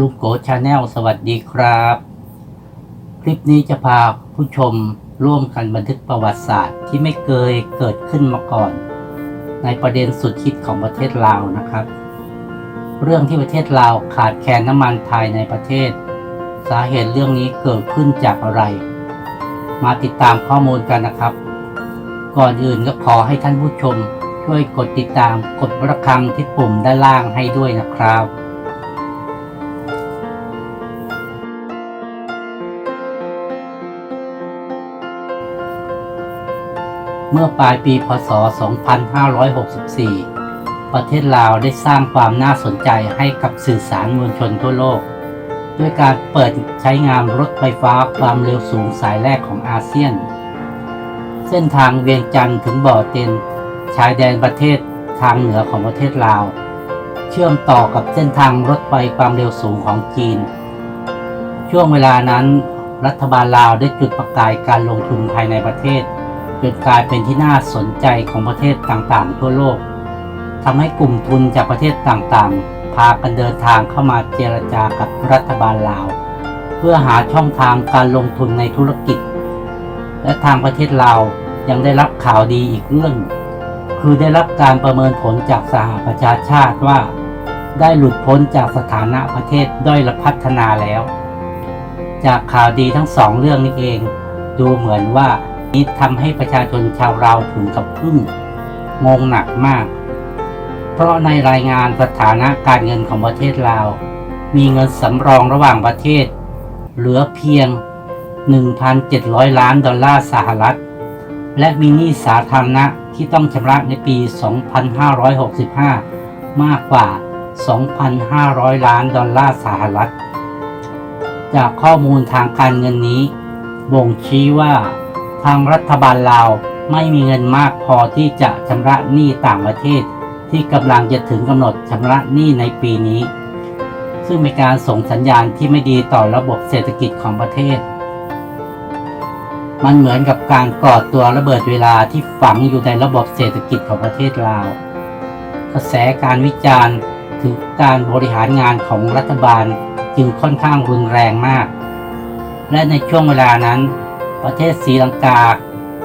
ลูกโกชาแนลสวัสดีครับ คลิปนี้จะพาผู้ชมร่วมกันบันทึกประวัติศาสตร์ที่ไม่เคยเกิดขึ้นมาก่อน ในประเด็นสุดคิดของประเทศลาวนะครับ เรื่องที่ประเทศลาวขาดแคลนน้ำมันภายในประเทศ สาเหตุเรื่องนี้เกิดขึ้นจากอะไร มาติดตามข้อมูลกันนะครับ ก่อนอื่นก็ขอให้ท่านผู้ชมช่วยกดติดตามกดระฆังที่ปุ่มด้านล่างให้ด้วยนะครับ มื่อปลายปีพศ 2564 ประเทศลาวได้สร้างความน่าสนใจให้กับสื่อสารมวลชนทั่วโลก ด้วยการเปิดใช้งานรถไฟฟ้าความเร็วสูงสายแรกของอาเซียน เส้นทางเวียงจันทร์ถึงบ่อเต็นชายแดนประเทศทางเหนือของประเทศลาว เชื่อมต่อกับเส้นทางรถไฟความเร็วสูงของจีน ช่วงเวลานั้น รัฐบาลลาวได้จุดประกายการลงทุนภายในประเทศ จนกลายเป็นที่น่าสนใจของประเทศต่างๆ ทั่วโลกทำให้กลุ่มทุนจากประเทศต่างๆ พากันเดินทางเข้ามาเจรจากับรัฐบาลลาว เพื่อหาช่องทางการลงทุนในธุรกิจ และทางประเทศลาวยังได้รับข่าวดีอีกเรื่อง คือได้รับการประเมินผลจากสหประชาชาติว่า ได้หลุดพ้นจากสถานะประเทศด้อยพัฒนาแล้ว จากข่าวดีทั้งสองเรื่องนี้เอง ดูเหมือนว่า นี้ทำให้ประชาชนชาวเราวถึงกับอึ้งงงหนักมาก เพราะในรายงานสถานะการเงินของประเทศลาว มีเงินสำรองระหว่างประเทศ เหลือเพียง 1,700 ล้านดอลลาร์สหรัฐ และมีหนี้สาธารณะที่ต้องชำระในปี 2565 มากกว่า 2,500 ล้านดอลลาร์สหรัฐ จากข้อมูลทางการเงินนี้ บ่งชี้ว่า ทางรัฐบาลลาวไม่มีเงินมากพอที่จะชำระหนี้ต่างประเทศ ที่กำลังจะถึงกำหนดชำระหนี้ในปีนี้ ซึ่งเป็นการส่งสัญญาณที่ไม่ดีต่อระบบเศรษฐกิจของประเทศ มันเหมือนกับการก่อตัวระเบิดเวลาที่ฝังอยู่ในระบบเศรษฐกิจของประเทศลาว กระแสการวิจารณ์ถึงการบริหารงานของรัฐบาลจึงค่อนข้างรุนแรงมาก และในช่วงเวลานั้น ประเทศศรีลังกา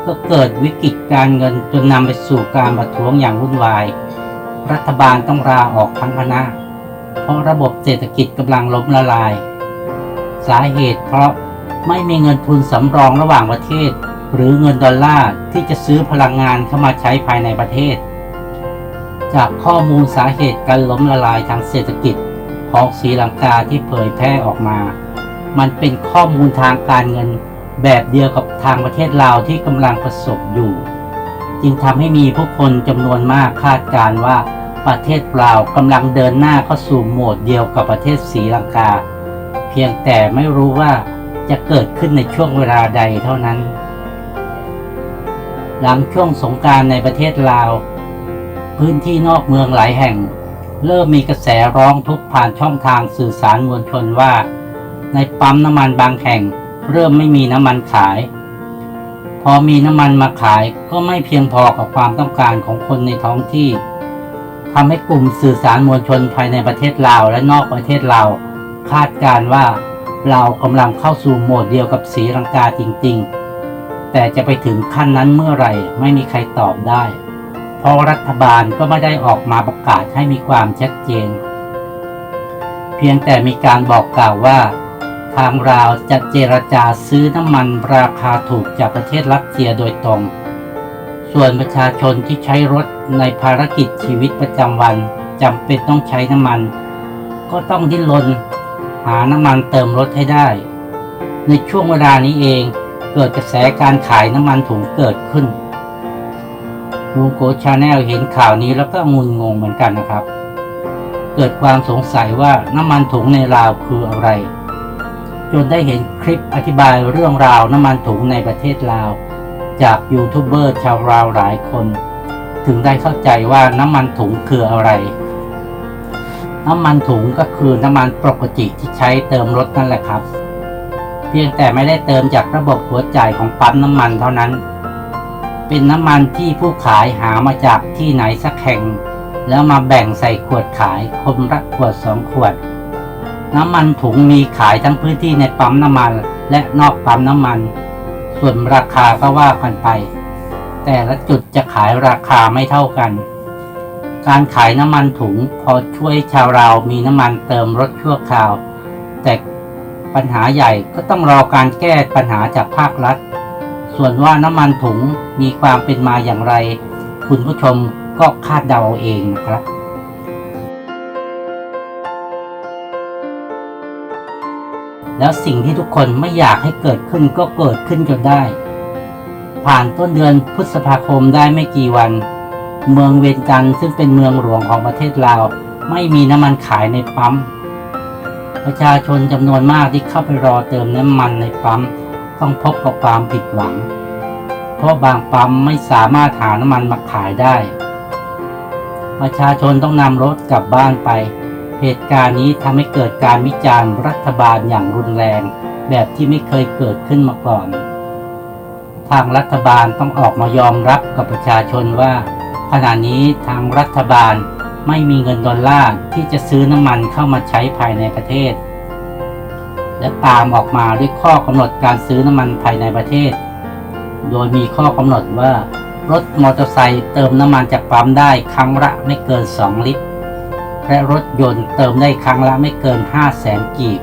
ก็เกิดวิกฤตการเงินจนนำไปสู่การประท้วงอย่างวุ่นวาย รัฐบาลต้องลาออกทั้งคณะ เพราะระบบเศรษฐกิจกำลังล้มละลาย สาเหตุเพราะไม่มีเงินทุนสำรองระหว่างประเทศ หรือเงินดอลลาร์ที่จะซื้อพลังงานเข้ามาใช้ภายในประเทศ จากข้อมูลสาเหตุการล้มละลายทางเศรษฐกิจของศรีลังกาที่เผยแพร่ออกมา มันเป็นข้อมูลทางการเงิน แบบเดียวกับทางประเทศลาวที่กำลังประสบอยู่ จึงทำให้มีผู้คนจำนวนมากคาดการณ์ว่าประเทศลาวกำลังเดินหน้าเข้าสู่โหมดเดียวกับประเทศศรีลังกา เพียงแต่ไม่รู้ว่าจะเกิดขึ้นในช่วงเวลาใดเท่านั้น หลังช่วงสงการในประเทศลาว พื้นที่นอกเมืองหลายแห่ง เริ่มมีกระแสร้องทุกข์ผ่านช่องทางสื่อสารมวลชนว่า ในปั๊มน้ำมันบางแห่ง เริ่มไม่มีน้ำมันขาย พอมีน้ำมันมาขายก็ไม่เพียงพอกับความต้องการของคนในท้องที่ทำให้กลุ่มสื่อสารมวลชนภายในประเทศลาวและนอกประเทศลาวคาดการณ์ว่าเรากำลังเข้าสู่โหมดเดียวกับศรีลังกาจริง ๆ แต่จะไปถึงขั้นนั้นเมื่อไหร่ไม่มีใครตอบได้ เพราะรัฐบาลก็ไม่ได้ออกมาประกาศให้มีความชัดเจน เพียงแต่มีการบอกกล่าวว่า ทางราวจะเจรจาซื้อน้ำมันราคาถูกจากประเทศรัสเซียโดยตรง ส่วนประชาชนที่ใช้รถในภารกิจชีวิตประจำวันจำเป็นต้องใช้น้ำมัน ก็ต้องดิ้นรนหาน้ำมันเติมรถให้ได้ ในช่วงเวลานี้เองเกิดกระแสการขายน้ำมันถุงเกิดขึ้นลุงโกชาแนลเห็นข่าวนี้แล้วก็งุนงงเหมือนกันนะครับ เกิดความสงสัยว่าน้ำมันถุงในลาวคืออะไร จนได้เห็นคลิปอธิบายเรื่องราวน้ำมันถุงในประเทศลาว จากยูทูบเบอร์ชาวลาวหลายคน ถึงได้เข้าใจว่าน้ำมันถุงคืออะไร น้ำมันถุงก็คือน้ำมันปกติที่ใช้เติมรถนั่นแหละครับ เพียงแต่ไม่ได้เติมจากระบบหัวจ่ายของปั๊มน้ำมันเท่านั้น เป็นน้ำมันที่ผู้ขายหามาจากที่ไหนสักแห่ง แล้วมาแบ่งใส่ขวดขายคนละขวดสองขวด น้ำมันถุงมีขายทั้งพื้นที่ในปั๊มน้ำมันและนอกปั๊มน้ำมัน ส่วนราคาก็ว่ากันไป แต่ละจุดจะขายราคาไม่เท่ากัน การขายน้ำมันถุงพอช่วยชาวเรามีน้ำมันเติมรถชั่วคราว แต่ปัญหาใหญ่ก็ต้องรอการแก้ปัญหาจากภาครัฐ ส่วนว่าน้ำมันถุงมีความเป็นมาอย่างไร คุณผู้ชมก็คาดเดาเอาเองนะครับ แล้วสิ่งที่ทุกคนไม่อยากให้เกิดขึ้นก็เกิดขึ้นจนได้ ผ่านต้นเดือนพฤษภาคมได้ไม่กี่วัน เมืองเวียงจันทร์ซึ่งเป็นเมืองหลวงของประเทศลาว ไม่มีน้ำมันขายในปั๊ม ประชาชนจำนวนมากที่เข้าไปรอเติมน้ำมันในปั๊ม ต้องพบกับความผิดหวัง เพราะบางปั๊มไม่สามารถหาน้ำมันมาขายได้ ประชาชนต้องนำรถกลับบ้านไป เหตุการณ์นี้ทำให้เกิดการวิจารณ์รัฐบาลอย่างรุนแรง แบบที่ไม่เคยเกิดขึ้นมาก่อน ทางรัฐบาลต้องออกมายอมรับกับประชาชนว่า ขณะนี้ทางรัฐบาลไม่มีเงินดอลลาร์ที่จะซื้อน้ำมันเข้ามาใช้ภายในประเทศ และตามออกมาด้วยข้อกำหนดการซื้อน้ำมันภายในประเทศ โดยมีข้อกำหนดว่ารถมอเตอร์ไซค์เติมน้ำมันจากปั๊มได้ครั้งละไม่เกิน 2 ลิตร และรถยนต์เติมได้ครั้งละไม่เกิน 5 0 0แสนกีบ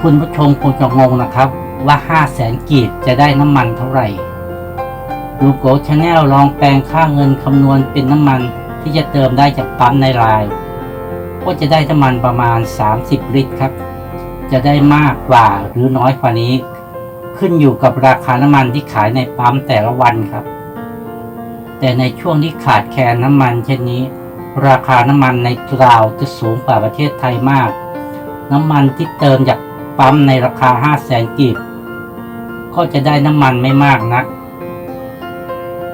คุณผู้ชมคงจะงงนะครับว่า 5 0 0แสนกีบจะได้น้ำมันเท่าไหร่ลูโกชาแนลลองแปลงค่าเงินคำนวณเป็นน้ำมันที่จะเติมได้จากปั๊มในไลน์ก็จะได้น้ำมันประมาณ 30 ลิตรครับ จะได้มากกว่าหรือน้อยกว่านี้ ขึ้นอยู่กับราคาน้ำมันที่ขายในปั๊มแต่ละวันครับ แต่ในช่วงที่ขาดแคลนน้ำมันเช่นนี้ ราคาน้ำมันในลาวจะสูงกว่าประเทศไทยมาก น้ำมันที่เติมจากปั๊มในราคา 5 0 0แสนกีบ ก็จะได้น้ำมันไม่มากนัก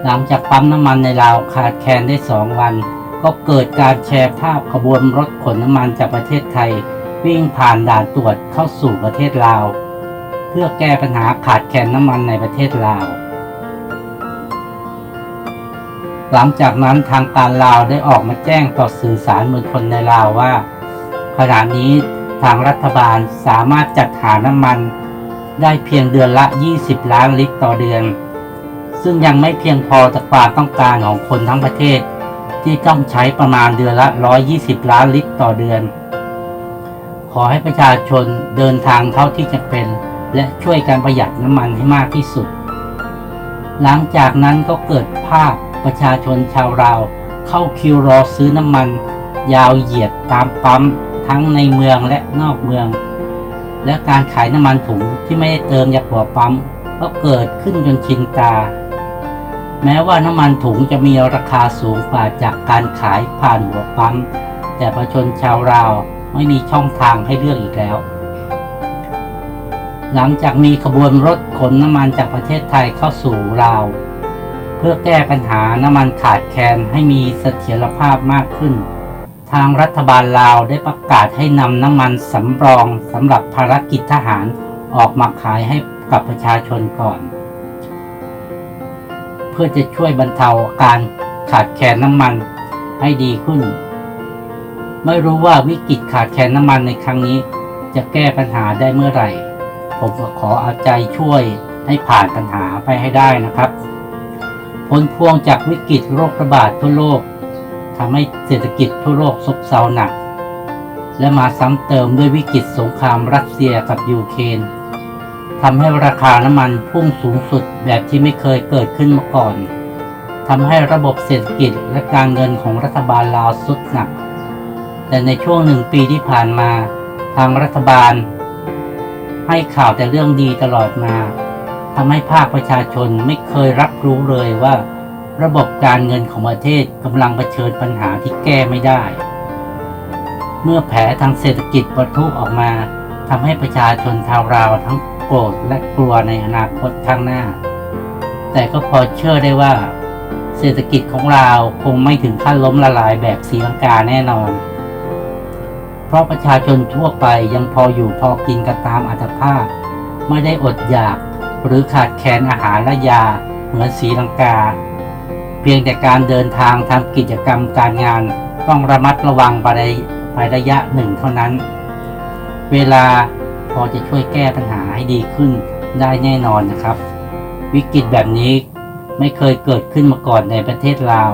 หลังจากปั๊มน้ำมันในลาวขาดแคลนได้สองวัน ก็เกิดการแชร์ภาพขบวนรถขนน้ำมันจากประเทศไทย วิ่งผ่านด่านตรวจเข้าสู่ประเทศลาว เพื่อแก้ปัญหาขาดแคลนน้ำมันในประเทศลาว หลังจากนั้นทางการลาวได้ออกมาแจ้งต่อสื่อสารมวลชนในลาวว่า ขณะนี้ทางรัฐบาลสามารถจัดหาน้ำมัน ได้เพียงเดือนละ 20 ล้านลิตรต่อเดือน ซึ่งยังไม่เพียงพอต่อความต้องการของคนทั้งประเทศ ที่ต้องใช้ประมาณเดือนละ 120 ล้านลิตรต่อเดือน ขอให้ประชาชนเดินทางเท่าที่จะเป็น และช่วยการประหยัดน้ำมันให้มากที่สุด หลังจากนั้นก็เกิดภาพ ประชาชนชาวลาว เข้าคิวรอซื้อน้ำมัน ยาวเหยียดตามปั๊มทั้งในเมืองและนอกเมือง และการขายน้ำมันถุงที่ไม่ได้เติมจากหัวปั๊มก็เกิดขึ้นจนชินตา แม้ว่าน้ำมันถุงจะมีราคาสูงกว่าจากการขายผ่านหัวปั๊มแต่ประชาชนชาวลาวไม่มีช่องทางให้เลือกอีกแล้วหลังจากมีขบวนรถขนน้ำมันจากประเทศไทยเข้าสู่ลาว พื่อแก้ปัญหาน้ำมันขาดแคลนให้มีเสถียรภาพมากขึ้น ทางรัฐบาลลาวได้ประกาศให้นำน้ำมันสำรองสำหรับภารกิจทหารออกมาขายให้กับประชาชนก่อน เพื่อจะช่วยบรรเทาการขาดแคลนน้ำมันให้ดีขึ้น ไม่รู้ว่าวิกฤตขาดแคลนน้ำมันในครั้งนี้ จะแก้ปัญหาได้เมื่อไหร่ ผมขอเอาใจช่วยให้ผ่านปัญหาไปให้ได้นะครับ ผลพวงจากวิกฤตโรคระบาดทั่วโลกทำให้เศรษฐกิจทั่วโลกซบเซาหนัก และมาซ้ำเติมด้วยวิกฤตสงครามรัสเซียกับยูเครนทำให้ราคาน้ำมันพุ่งสูงสุดแบบที่ไม่เคยเกิดขึ้นมาก่อนทำให้ระบบเศรษฐกิจและการเงินของรัฐบาลลาวสุดหนัก แต่ในช่วงหนึ่งปีที่ผ่านมา ทางรัฐบาล ให้ข่าวแต่เรื่องดีตลอดมา ทำให้ภาคประชาชนไม่เคยรับรู้เลยว่า ระบบการเงินของประเทศกำลังเผชิญปัญหาที่แก้ไม่ได้ เมื่อแผลทางเศรษฐกิจปะทุออกมาทำให้ประชาชนชาวราวทั้งโกรธและกลัวในอนาคตข้างหน้า แต่ก็พอเชื่อได้ว่า เศรษฐกิจของเราคงไม่ถึงขั้นล้มละลายแบบศรีลังกาแน่นอน เพราะประชาชนทั่วไปยังพออยู่พอกินกันตามอัตภาพ ไม่ได้อดอยาก หรือขาดแคลนอาหารและยาเหมือนศรีลังกา เพียงแต่การเดินทางทำกิจกรรมการงานต้องระมัดระวังไปไประยะหนึ่งเท่านั้น เวลาพอจะช่วยแก้ปัญหาให้ดีขึ้นได้แน่นอนนะครับ วิกฤตแบบนี้ไม่เคยเกิดขึ้นมาก่อนในประเทศลาว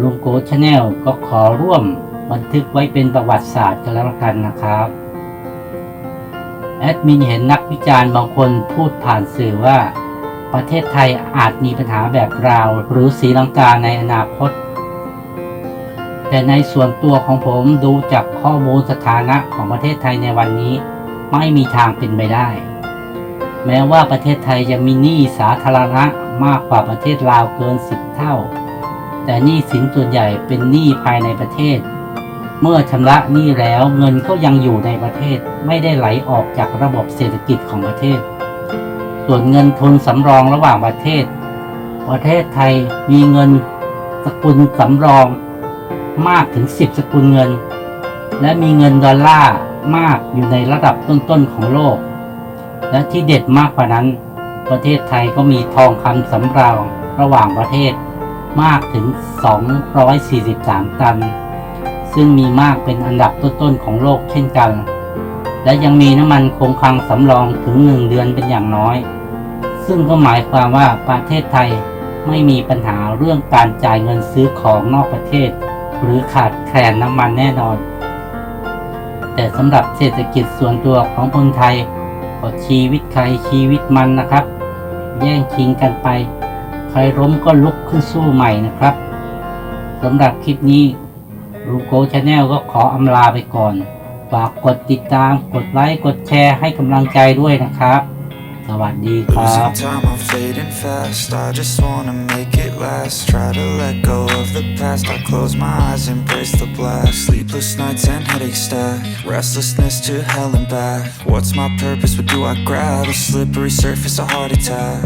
ลุงโกชาแนลก็ขอร่วมบันทึกไว้เป็นประวัติศาสตร์กันแล้วกันนะครับ แอดมินเห็นนักวิจารณ์บางคนพูดผ่านสื่อว่า ประเทศไทยอาจมีปัญหาแบบราว หรือศรีลังกาในอนาคต แต่ในส่วนตัวของผมดูจากข้อมูลสถานะของประเทศไทยในวันนี้ ไม่มีทางเป็นไปได้ แม้ว่าประเทศไทยจะมีหนี้สาธารณะมากกว่าประเทศลาวเกิน 10 เท่า แต่หนี้สินส่วนใหญ่เป็นหนี้ภายในประเทศ เมื่อชำระหนี้แล้วเงินก็ยังอยู่ในประเทศไม่ได้ไหลออกจากระบบเศรษฐกิจของประเทศ ส่วนเงินทุนสำรองระหว่างประเทศ ประเทศไทยมีเงินสกุลสำรองมากถึง 10 สกุลเงิน และมีเงินดอลลาร์มากอยู่ในระดับต้นๆของโลก และที่เด็ดมากกว่านั้น ประเทศไทยก็มีทองคำสำรองระหว่างประเทศมากถึง 243 ตัน ซึ่งมีมากเป็นอันดับต้นๆของโลกเช่นกัน และยังมีน้ำมันคงคลังสำรองถึง1เดือนเป็นอย่างน้อย ซึ่งก็หมายความว่าประเทศไทยไม่มีปัญหาเรื่องการจ่ายเงินซื้อของนอกประเทศ หรือขาดแคลนน้ำมันแน่นอน แต่สำหรับเศรษฐกิจส่วนตัวของคนไทยก็ชีวิตใครชีวิตมันนะครับ แย่งชิงกันไป ใครล้มก็ลุกขึ้นสู้ใหม่นะครับสำหรับคลิปนี้ ลูโกชาแนลก็ขออำลาไปก่อน ฝากกดติดตาม กดไลค์ กดแชร์ให้กำลังใจด้วยนะครับ สวัสดีครับ Losing time, I'm fading fast. I just wanna make it last. Try to let go of the past. I close my eyes, embrace the blast. Sleepless nights and headache stack. Restlessness to hell and back. What's my purpose? What do I grab? A slippery surface, a heart attack.